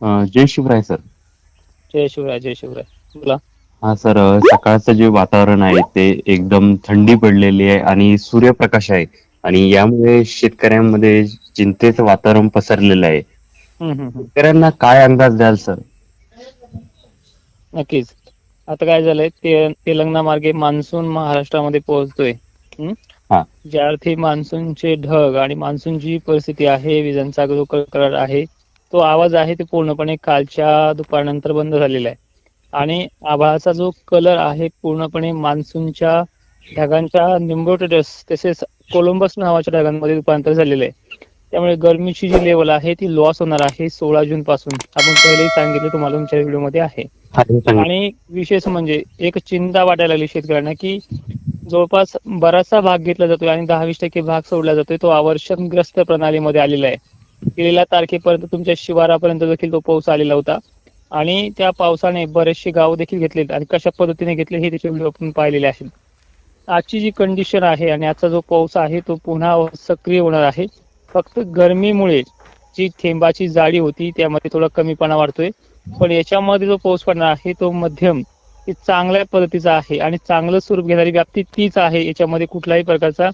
जय Shivray sir. जय शिवराय जय शिवराय. बोला. हा सर सकाळचं जे वातावरण आहे ते एकदम थंडी पडलेली आहे आणि सूर्यप्रकाश आहे. आणि यामुळे शेतकऱ्यांमध्ये चिंतेचं वातावरण पसरलेलं आहे. शेतकऱ्यांना काय अंदाज द्याल सर? नक्कीच. आता काय झालंय ते तेलंगणा मार्गे मान्सून महाराष्ट्रामध्ये पोहोचतोय? हा. ज्या अर्थी मान्सूनचे ढग आणि मान्सूनची परिस्थिती आहे विजांचा जो कडकडाट आहे तो आवाज आहे ते पूर्णपणे कालच्या दुपारनंतर बंद झालेला आहे. आणि आभाळाचा जो कलर आहे पूर्णपणे मान्सूनच्या ढगांच्या निम्बोटेडस तसेच कोलंबस नावाच्या ढगांमध्ये रूपांतर झालेलं आहे. त्यामुळे गरमीची जी लेवल आहे ती लॉस होणार आहे सोळा जून पासून. आपण पहिलेही सांगितलं तुम्हाला तुमच्या व्हिडिओमध्ये आहे. आणि विशेष म्हणजे एक चिंता वाटायला लागली शेतकऱ्यांना की जवळपास बराचसा भाग घेतला जातोय आणि दहा वीस टक्के भाग सोडला जातोय. तो आवर्षणग्रस्त प्रणालीमध्ये आलेला आहे. गेलेल्या तारखेपर्यंत तुमच्या शिवारापर्यंत देखील तो पाऊस आलेला होता. आणि त्या पावसाने बरेचसे गाव देखील घेतले आणि कशा पद्धतीने घेतले हे त्याचे व्हिडिओ आपण पाहिलेले आहेत. आजची जी कंडिशन आहे आणि आजचा जो पाऊस आहे तो पुन्हा सक्रिय होणार आहे. फक्त गरमीमुळे जी थेंबाची जाडी होती त्यामध्ये थोडा कमीपणा वाढतोय. पण याच्यामध्ये जो पाऊस पडणार आहे तो मध्यम चांगल्या पद्धतीचा आहे आणि चांगलं स्वरूप घेणारी व्याप्ती तीच आहे याच्यामध्ये कुठल्याही प्रकारचा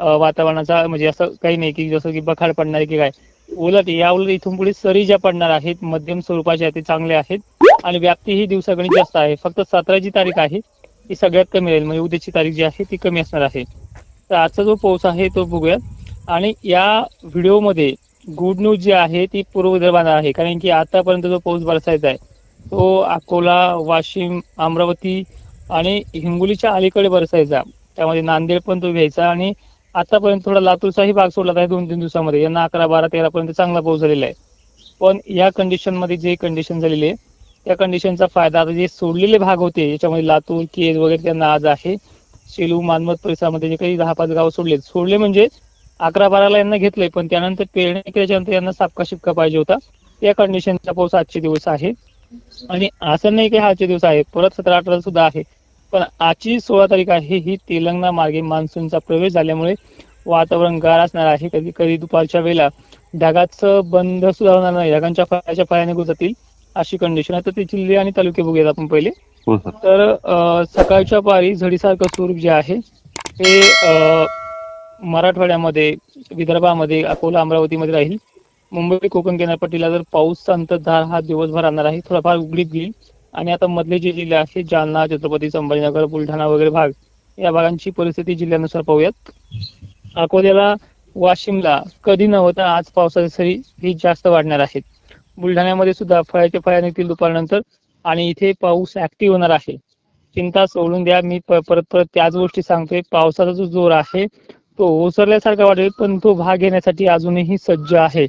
वातावरणाचा म्हणजे असं काही नाही की जसं की बखाड पडणार की काय. उलट या उलट इथून पुढे सरी ज्या पडणार आहेत मध्यम स्वरूपाच्या ते चांगले आहेत. आणि व्याप्ती ही दिवसागणिक जास्त आहे. फक्त सतरा जी तारीख आहे ती सगळ्यात कमी राहील. म्हणजे उद्याची तारीख जी आहे ती कमी असणार आहे. तर आजचा जो पाऊस आहे तो बघूया आणि या व्हिडिओमध्ये गुड न्यूज जी आहे ती पूर्व विदर्भाला आहे. कारण की आतापर्यंत जो पाऊस बरसायचा आहे तो अकोला वाशिम अमरावती आणि हिंगोलीच्या अलीकडे बरसायचा. त्यामध्ये नांदेड पण तो घ्यायचा आणि आतापर्यंत थोडा लातूरचाही भाग सोडला आहे दोन तीन दिवसामध्ये. यांना अकरा बारा तेरा पर्यंत चांगला पाऊस झालेला आहे. पण या कंडिशनमध्ये जे कंडिशन झालेली आहे त्या कंडिशनचा फायदा आता जे सोडलेले भाग होते याच्यामध्ये लातूर केज वगैरे त्यांना आज आहे. शेलू मानमत परिसरामध्ये जे काही दहा पाच गाव सोडले सोडले म्हणजे अकरा बाराला यांना घेतलंय पण त्यानंतर पेरणी केल्याच्यानंतर यांना सापका शिपका पाहिजे होता. त्या कंडिशनचा पाऊस आजचे दिवस आहे. आणि असं नाही की आजचे दिवस आहे. परत सतरा अठरा सुद्धा आहे. पण आजची सोळा तारीख आहे ही तेलंगणा मार्गे मान्सूनचा प्रवेश झाल्यामुळे वातावरण गार असणार आहे. कधी कधी दुपारच्या वेळेला ढगाचं बंद सुद्धा होणार नाही. ढगांच्या फळाच्या फळ्या निघून जातील अशी कंडिशन आहे. तर ते जिल्हे आणि तालुके बघूयात आपण पहिले. हो सर तर सकाळच्या पारी झडीसारखं स्वरूप जे आहे ते मराठवाड्यामध्ये विदर्भामध्ये अकोला अमरावतीमध्ये राहील. मुंबई कोकण किनारपट्टीला जर पाऊस संततधार हा दिवसभर राहणार आहे थोडाफार उघडीत घेईल. आणि आता मधले जे जिल्हे आहेत जालना छत्रपती संभाजीनगर बुलढाणा वगैरे भाग या भागांची परिस्थिती जिल्ह्यानुसार पाहूयात. अकोल्याला वाशिमला कधी न होता आज पावसाची सरी ही जास्त वाढणार आहेत बुलढाण्यामध्ये सुद्धा फळाच्या फळ्या निघतील दुपारनंतर आणि इथे पाऊस ऍक्टिव्ह होणार आहे. चिंता सोडून द्या मी परत परत त्याच गोष्टी सांगतोय. पावसाचा जो जोर आहे तो ओसरल्यासारखा वाटेल पण तो भाग घेण्यासाठी अजूनही सज्ज आहे.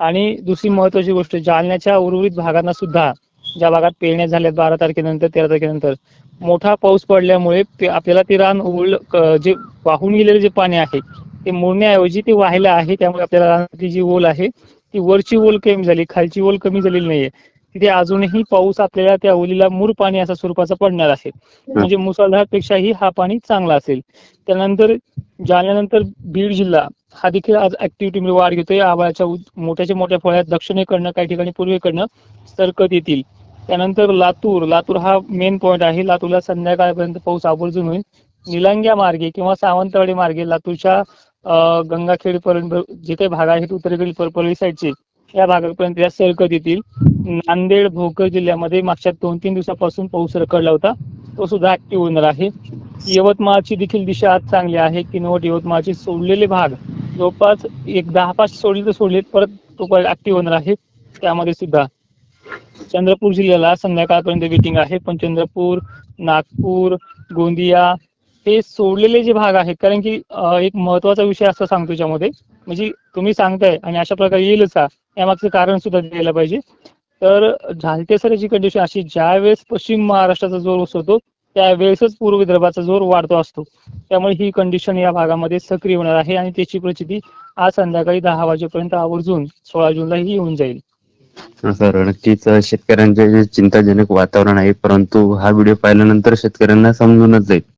आणि दुसरी महत्वाची गोष्ट जालन्याच्या उर्वरित भागांना सुद्धा ज्या भागात पेरण्या झाल्यात बारा तारखेनंतर तेरा तारखेनंतर. मोठा पाऊस पडल्यामुळे आपल्याला ते रान उघड जे वाहून गेलेले जे पाणी आहे ते मोडण्याऐवजी ते वाहिलं आहे त्यामुळे आपल्याला रानातली जी ओल आहे ती वरची ओल कमी झाली खालची ओल कमी झालेली नाहीये. तिथे अजूनही पाऊस आपल्याला त्या ओलीला मूर पाणी असा स्वरूपाचा पडणार आहे. म्हणजे मुसळधारपेक्षाही हा पाणी चांगला असेल. त्यानंतर जाल्यानंतर बीड जिल्हा हा देखील आज ऍक्टिव्हिटीमध्ये वाढ घेतोय. आभाळाच्या मोठ्याच्या मोठ्या फळ्यात दक्षिणेकडनं काही ठिकाणी पूर्वेकडनं सरकत येतील. त्यानंतर लातूर लातूर हा मेन पॉईंट आहे. लातूरला संध्याकाळपर्यंत पाऊस आवर्जून होईल. निलंग्या मार्गे किंवा सावंतवाडी मार्गे लातूरच्या गंगाखेड पर्यंत जे काही भाग आहेत उत्तरेकडील परपळी साईडचे या भागापर्यंत या सरकत येतील. नांदेड भोकर जिल्ह्यामध्ये मागच्या दोन तीन दिवसापासून पाऊस रखडला होता. तो सुद्धा ऍक्टिव्ह होणार आहे. यवतमाळची देखील दिशा आज चांगली आहे. किनवट यवतमाळचे सोडलेले भाग जवळपास एक दहा पाच सोडले तर सोडले परत तो ऍक्टिव्ह होणार आहे. त्यामध्ये सुद्धा चंद्रपूर जिल्ह्याला संध्याकाळपर्यंत वेटिंग आहे. पण चंद्रपूर नागपूर गोंदिया हे सोडलेले जे भाग आहेत कारण की एक महत्त्वाचा विषय असं सांगतो याच्यामध्ये. म्हणजे तुम्ही सांगताय आणि अशा प्रकारे येईलच का यामागचं कारण सुद्धा द्यायला पाहिजे. तर झालतेसराची कंडिशन अशी ज्या वेळेस पश्चिम महाराष्ट्राचा जोर उसळतो त्यावेळेसच पूर्व विदर्भाचा जोर वाढतो असतो. त्यामुळे ही कंडिशन या भागामध्ये सक्रिय होणार आहे आणि त्याची प्रचिती आज संध्याकाळी दहा वाजेपर्यंत आवर्जून सोळा जूनला ही येऊन जाईल. सर नक्कीच शेतकऱ्यांचे जे चिंताजनक वातावरण आहे परंतु हा व्हिडिओ पाहिल्यानंतर शेतकऱ्यांना समजूनच जाईल.